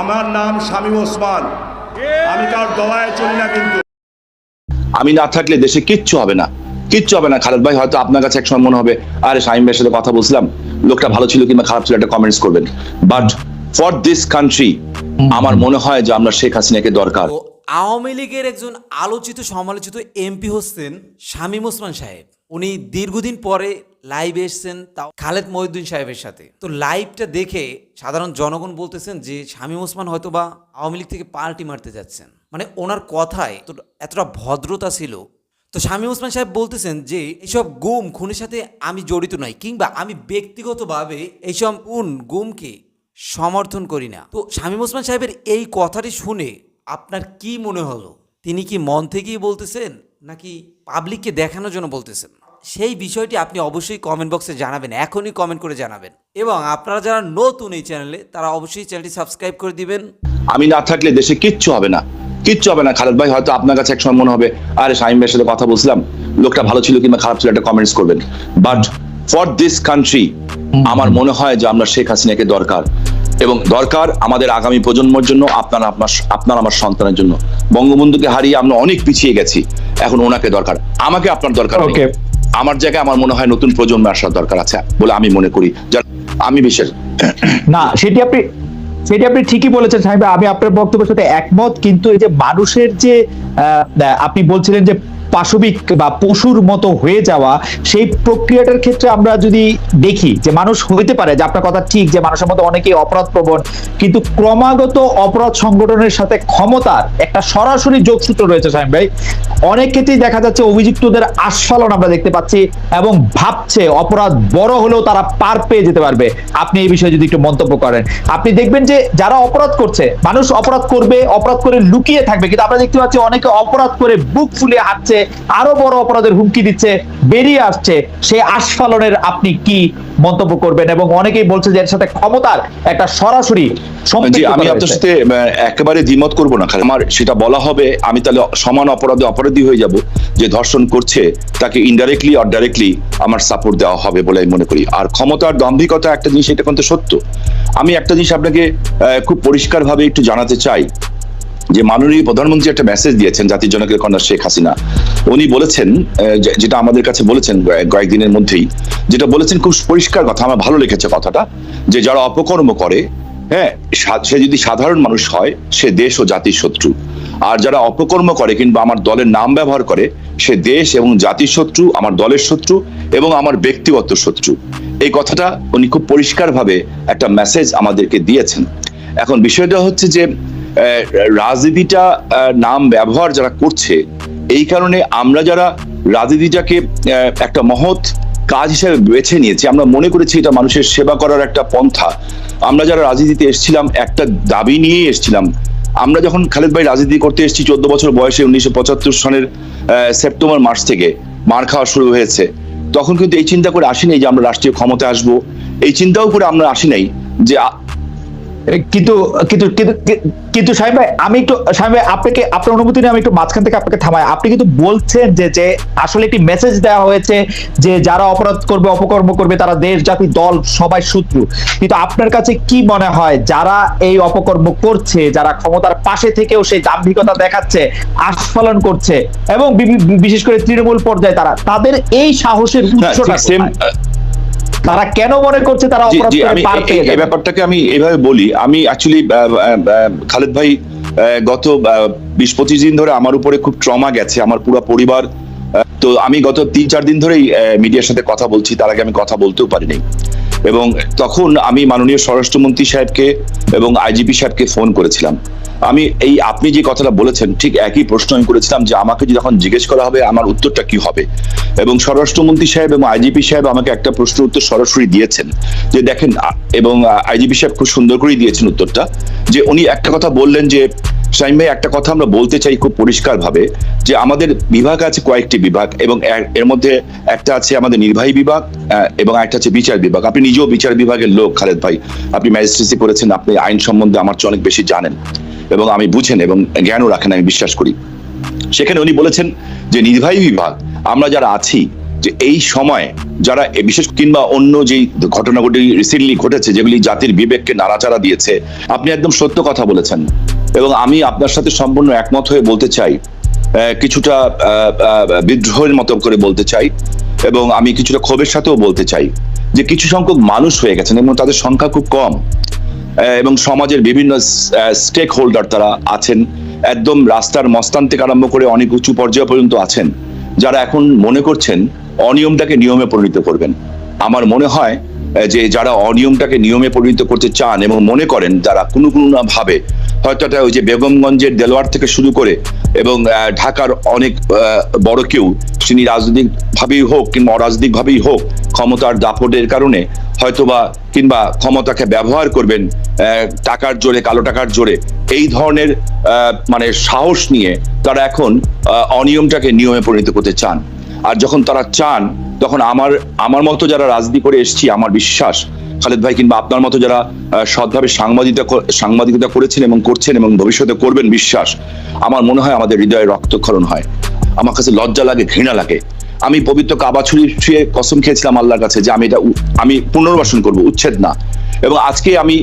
আমার নাম শামীম ওসমান। আমি কার দলায় চলি না কিন্তু। আমি না থাকলে দেশে কিচ্ছু হবে না। কিচ্ছু হবে না। খালেদ ভাই হয়তো আপনার কাছে একসময় মনে হবে আরে শাহিম ভাইয়ের সাথে কথা বলছিলাম লোকটা ভালো ছিল কিংবা খারাপ ছিল একটা কমেন্টস করবেন। বাট ফর দিস কান্ট্রি আমার মনে হয় যে আমরা শেখ হাসিনাকে দরকার। আওয়ামী লীগের একজন আলোচিত সমালোচিত এমপি হচ্ছেন শামীম ওসমান সাহেব। উনি দীর্ঘদিন পরে লাইভ এসেছেন তাও খালেদ মহিউদ্দিন সাহেবের সাথে। তো লাইভটা দেখে সাধারণ জনগণ বলতেছেন যে, শামীম ওসমান হয়তো বা আওয়ামী লীগ থেকে পাল্টি মারতে যাচ্ছেন। মানে ওনার কথায় তো এতটা ভদ্রতা ছিল। তো শামীম ওসমান সাহেব বলতেছেন যে এইসব গুম খুনের সাথে আমি জড়িত নই, কিংবা আমি ব্যক্তিগতভাবে এইসব উন গুমকে সমর্থন করি না। তো শামীম ওসমান সাহেবের এই কথাটি শুনে আপনার কি মনে হলো? তিনি কি মন থেকেই বলতেছেন? নাকি পাবলিককে দেখানোর জন্য বলতেছেন? সেই বিষয়টি আপনি অবশ্যই কমেন্ট বক্সে জানাবেন, এখনই কমেন্ট করে জানাবেন। এবং আপনারা যারা নতুন এই চ্যানেলে তারা অবশ্যই চ্যানেলটি সাবস্ক্রাইব করে দিবেন। আমি না থাকলে দেশে কিচ্ছু হবে না, কিচ্ছু হবে না। খালেদ ভাই, হয়তো আপনার কাছে একসময় মনে হবে, আরে শাহিম ভাইয়ের সাথে কথা বলছিলাম, লোকটা ভালো ছিল কিংবা খারাপ ছিল, একটা কমেন্টস করবেন। বাট ফর দিস কান্ট্রি আমার মনে হয় যে আমরা শেখ হাসিনাকে দরকার। এবং দরকার আমাদের আগামী প্রজন্মের জন্য, আপনার আপনার আপনার আমার সন্তানের জন্য। বঙ্গবন্ধুকে হারিয়ে আমরা অনেক পিছিয়ে গেছি। এখন ওনাকে দরকার। আমাকে আপনার দরকার ওকে আমার জায়গায় আমার মনে হয় নতুন প্রজন্ম আসার দরকার আছে বলে আমি মনে করি। আমি বিশ্বাস না সেটি আপনি সেটি আপনি ঠিকই বলেছেন সাহেব। আমি আপনার বক্তব্যের সাথে একমত কিন্তু এই যে মানুষের যে আহ, আপনি বলছিলেন যে পাশবিক বা পশুর মতো হয়ে যাওয়া, সেই প্রক্রিয়াটার ক্ষেত্রে আমরা যদি দেখি যে মানুষ হইতে পারে, যে আপনার কথা ঠিক যে মানুষের মধ্যে অনেকেই অপরাধ প্রবণ, কিন্তু ক্রমাগত অপরাধ সংগঠনের সাথে ক্ষমতার একটা সরাসরি যোগসূত্র রয়েছে সাহেব ভাই। অনেক ক্ষেত্রেই দেখা যাচ্ছে অভিযুক্তদের আস্ফালন আমরা দেখতে পাচ্ছি এবং ভাবছে অপরাধ বড় হলেও তারা পার পেয়ে যেতে পারবে। আপনি এই বিষয়ে যদি একটু মন্তব্য করেন। আপনি দেখবেন যে যারা অপরাধ করছে, মানুষ অপরাধ করবে, অপরাধ করে লুকিয়ে থাকবে, কিন্তু আমরা দেখতে পাচ্ছি অনেকে অপরাধ করে বুক ফুলিয়ে হাঁটছে আরও বড় অপরাধের হুমকি দিচ্ছে বেরিয়ে আসছে। সেই আস্ফালনের আপনি কি মন্তব্য করবেন? এবং অনেকেই বলছে যে এর সাথে ক্ষমতার একটা সরাসরি আমি আপনার সাথে একেবারে দ্বিমত করব না। আমার সেটা বলা হবে আমি তাহলে সমান অপরাধে অপরাধী হয়ে যাব যে ধর্ষণ করছে তাকে ইনডাইরেক্টলি অর ডাইরেক্টলি আমার সাপোর্ট দেওয়া হবে বলে আমি মনে করি। আর ক্ষমতার দম্ভিকতা একটা জিনিস এটা কিন্তু সত্য। আমি একটা জিনিস আপনাকে খুব পরিষ্কারভাবে একটু জানাতে চাই। যে মাননীয় প্রধানমন্ত্রী একটা মেসেজ দিয়েছেন জাতির জনকের কন্যা শেখ হাসিনা। উনি বলেছেন যেটা আমাদের কাছে বলেছেন কয়েকদিনের মধ্যেই, যেটা বলেছেন খুব পরিষ্কার কথা, আমার ভালো লেগেছে কথাটা, যে যারা অপকর্ম করে হ্যাঁ সা- যদি সাধারণ মানুষ হয়, সে দেশ ও জাতির শত্রু। আর যারা অপকর্ম করে কিংবা আমার দলের নাম ব্যবহার করে, সে দেশ এবং জাতির শত্রু, আমার দলের শত্রু এবং আমার ব্যক্তিগত শত্রু। এই কথাটা উনি খুব পরিষ্কারভাবে একটা মেসেজ আমাদেরকে দিয়েছেন। এখন বিষয়টা হচ্ছে যে রাজনীতিটা নাম ব্যবহার যারা করছে, এই কারণে আমরা যারা রাজনীতিটাকে একটা মহৎ কাজ হিসেবে বেছে নিয়েছি, আমরা মনে করেছি এটা মানুষের সেবা করার একটা পন্থা। আমরা যারা রাজনীতিতে এসেছিলাম, একটা দাবি নিয়েই এসেছিলাম। আমরা যখন খালেদ ভাই রাজনীতি করতে এসেছি, চোদ্দ বছর বয়সে উনিশশো পঁচাত্তর সনের সেপ্টেম্বর মাস থেকে মার খাওয়া শুরু হয়েছে। তখন কিন্তু এই চিন্তা করে আসি নাই যে আমরা রাষ্ট্রীয় ক্ষমতায় আসব। এই চিন্তাও করে আমরা আসি নাই যে কিন্তু কিন্তু কিন্তু সাহেব ভাই আমি একটু সাহেব ভাই আপনাকে আপনার অনুমতি নিয়ে আমি একটু মাঝখান থেকে আপনাকে থামাই আপনি কিন্তু বলছেন যে যে আসলে একটি মেসেজ দেওয়া হয়েছে যে যারা অপরাধ করবে অপকর্ম করবে তারা দেশ জাতি দল সবাই শত্রু কিন্তু আপনার কাছে কি মনে হয় যারা এই অপকর্ম করছে যারা ক্ষমতার পাশে থেকেও সেই দাম্ভিকতা দেখাচ্ছে আস্ফালন করছে এবং বিশেষ করে তৃণমূল পর্যায়ে তারা তাদের এই সাহসের উৎসটা? তারা কেন মনে করছে তারা অপরাধ করে পার পেয়ে এই যাবে? ব্যাপারটাকে আমি এভাবে বলি আমি অ্যাকচুয়ালি খালেদ ভাই গত বিশ পঁচিশ দিন ধরে আমার উপরে খুব ট্রমা গেছে আমার পুরো পরিবার তো আমি গত তিন চার দিন ধরেই মিডিয়ার সাথে কথা বলছি তার আগে আমি কথা বলতেও পারিনি এবং তখন আমি মাননীয় স্বরাষ্ট্রমন্ত্রী সাহেবকে এবং আইজিপি সাহেবকে ফোন করেছিলাম আমি এই আপনি যে কথাটা বলেছেন, ঠিক একই প্রশ্ন আমি করেছিলাম যে আমাকে যখন জিজ্ঞেস করা হবে, আমার উত্তরটা কি হবে? এবং স্বরাষ্ট্রমন্ত্রী সাহেব এবং আইজিপি সাহেব আমাকে একটা প্রশ্ন উত্তর সরাসরি দিয়েছেন। যে দেখেন এবং আইজিপি সাহেব খুব সুন্দর করেই দিয়েছেন উত্তরটা। যে উনি একটা কথা বললেন যে শাহিম ভাই, একটা কথা আমরা বলতে চাই খুব পরিষ্কার ভাবে যে আমাদের বিভাগ আছে কয়েকটি বিভাগ, এবং এর মধ্যে একটা আছে আমাদের নির্বাহী বিভাগ এবং একটা আছে বিচার বিভাগ। আপনি নিজেও বিচার বিভাগের লোক, খালেদ ভাই। আপনি ম্যাজিস্ট্রেসি করেছেন, আপনি আইন সম্বন্ধে আমার চেয়ে অনেক বেশি জানেন। এবং আমি বুঝেন এবং জ্ঞানও রাখেন, আমি বিশ্বাস করি। সেখানে উনি বলেছেন যে, নির্বাহী বিভাগ, আমরা যারা আছি, যে এই সময় যারা, বিশেষ কিংবা অন্য যে ঘটনাগুলি রিসেন্টলি ঘটেছে, যেগুলি জাতির বিবেককে নাড়াচাড়া দিয়েছে, আপনি একদম সত্য কথা বলেছেন। এবং আমি আপনার সাথে সম্পূর্ণ একমত হয়ে বলতে চাই কিছুটা বিদ্রোহের মতো করে বলতে চাই, এবং আমি কিছুটা ক্ষোভের সাথেও বলতে চাই যে, কিছু সংখ্যক মানুষ হয়ে গেছেন এবং তাদের সংখ্যা খুব কম। এবং সমাজের বিভিন্ন স্টেক হোল্ডার তারা আছেন। একদম রাস্তার মস্তান থেকে আরম্ভ করে অনেক উঁচু পর্যায় পর্যন্ত আছেন। যারা এখন মনে করছেন অনিয়মটাকে নিয়মে পরিণত করবেন। আমার মনে হয় যে যারা অনিয়মটাকে নিয়মে পরিণত করতে চান এবং মনে করেন যারা কোনো কোনো না ভাবে, হয়তো এটা ওই যে বেগমগঞ্জের দেলোয়ার থেকে শুরু করে এবং ঢাকার অনেক বড় কেউ, তিনি রাজনৈতিকভাবেই হোক কিংবা অরাজনৈতিক ভাবেই হোক, ক্ষমতার দাপটের কারণে হয়তোবা কিংবা ক্ষমতাকে ব্যবহার করবেন টাকার জোরে, কালো টাকার জোরে, এই ধরনের মানে সাহস নিয়ে তারা এখন অনিয়মটাকে নিয়মে পরিণত করতে চান। আর যখন তারা চান, তখন আমার আমার মতো যারা রাজনীতি করে এসেছি, আমার বিশ্বাস, খালেদ ভাই কিংবা আপনার মতো যারা সৎভাবে সাংবাদিকতা সাংবাদিকতা করেছেন এবং করছেন এবং ভবিষ্যতে করবেন, বিশ্বাস, আমার মনে হয় আমাদের হৃদয়ে রক্তক্ষরণ হয়। আমার কাছে লজ্জা লাগে, ঘৃণা লাগে। আমি পবিত্র কাবা ছুরি ছুঁয়ে কসম খেয়েছিলাম আল্লাহর কাছে যে আমি এটা আমি পুনর্বাসন করব উচ্ছেদ না। এবং আজকে আমি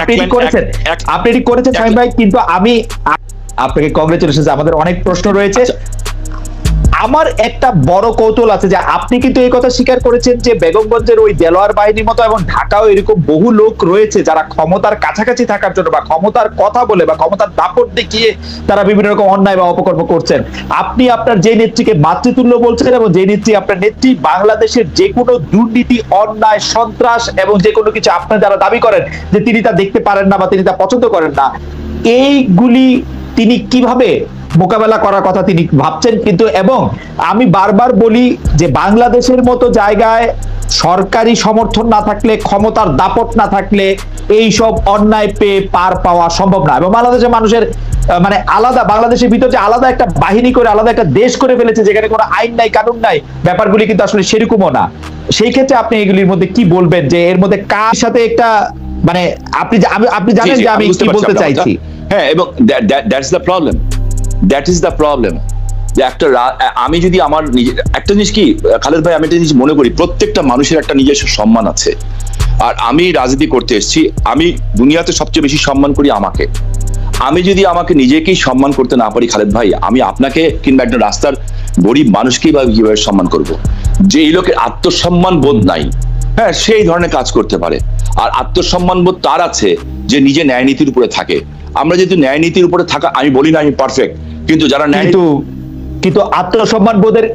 আপনি করেছেন। সাহেব ভাই কিন্তু আমি আপনাকে কংগ্রেচুলেশন আমাদের অনেক প্রশ্ন রয়েছে। আচ্ছা। আমার একটা বড় কৌতূহল আছে যে আপনি কিন্তু এই কথা স্বীকার করেছেন যে বেগমগঞ্জের ওই দেলোয়ার বাহিনীর মতো এবং ঢাকাও এরকম বহু লোক রয়েছে যারা ক্ষমতার কাছাকাছি থাকার জন্য বা ক্ষমতার কথা বলে বা ক্ষমতার দাপট দেখিয়ে তারা বিভিন্ন রকম অন্যায় বা অপকর্ম করছেন। আপনি আপনার যে নেত্রীকে মাতৃতুল্য বলছেন এবং যে নেত্রী আপনার নেত্রী, বাংলাদেশের যে কোনো দুর্নীতি, অন্যায়, সন্ত্রাস এবং যে কোনো কিছু আপনার যারা দাবি করেন যে তিনি তা দেখতে পারেন না বা তিনি তা পছন্দ করেন না, এইগুলি তিনি কীভাবে মোকাবেলা করার কথা তিনি ভাবছেন কিন্তু এবং আমি বারবার বলি যে বাংলাদেশের মতো জায়গায় সরকারি সমর্থন না থাকলে ক্ষমতার দাপট না থাকলে এই সব অন্যায় পেয়ে পার পাওয়া সম্ভব না। এবং বাংলাদেশের মানুষের মানে আলাদা বাংলাদেশের ভিতর যে আলাদা একটা বাহিনী করে আলাদা একটা দেশ করে ফেলেছে যেখানে কোনো আইন নাই কানুন নাই ব্যাপারগুলি কিন্তু আসলে সেরকমও না। সেই ক্ষেত্রে আপনি এগুলির মধ্যে কি বলবেন? যে এর মধ্যে কার সাথে একটা মানে আপনি আপনি জানেন যে আমি কি বলতে চাইছি। হ্যাঁ এবং that's the problem that is the problem যে একটা আমি যদি আমার একটা জিনিস কি, খালেদ ভাই, আমি একটা জিনিস মনে করি, প্রত্যেকটা মানুষের একটা নিজস্ব সম্মান আছে। আর আমি রাজনীতি করতে এসেছি, আমি দুনিয়াতে সবচেয়ে বেশি সম্মান করি আমাকে। আমি যদি আমাকে নিজেকেই সম্মান করতে না পারি, খালেদ ভাই, আমি আপনাকে কিংবা একজন রাস্তার গরিব মানুষকেই বা কীভাবে সম্মান করব? যে এই লোকের আত্মসম্মান বোধ নাই। হ্যাঁ সেই ধরনের কাজ করতে পারে। আর আত্মসম্মান বোধ তার আছে, যে নিজে ন্যায় নীতির উপরে থাকে। আমরা যেহেতু ন্যায় নীতির উপরে থাকা, আমি বলি না আমি পারফেক্ট কিন্তু যারা ন্যায় কিন্তু আত্মসম্মান বোধের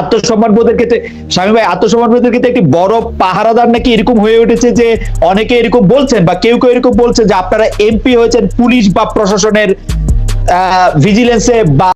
আত্মসম্মান বোধের ক্ষেত্রে, স্বামী ভাই, আত্মসম্মান বোধের ক্ষেত্রে একটি বড় পাহারাদার নাকি এরকম হয়ে উঠেছে যে অনেকে এরকম বলছেন বা কেউ কেউ এরকম বলছে যে আপনারা এমপি হয়েছেন পুলিশ বা প্রশাসনের ভিজিলেন্সে বা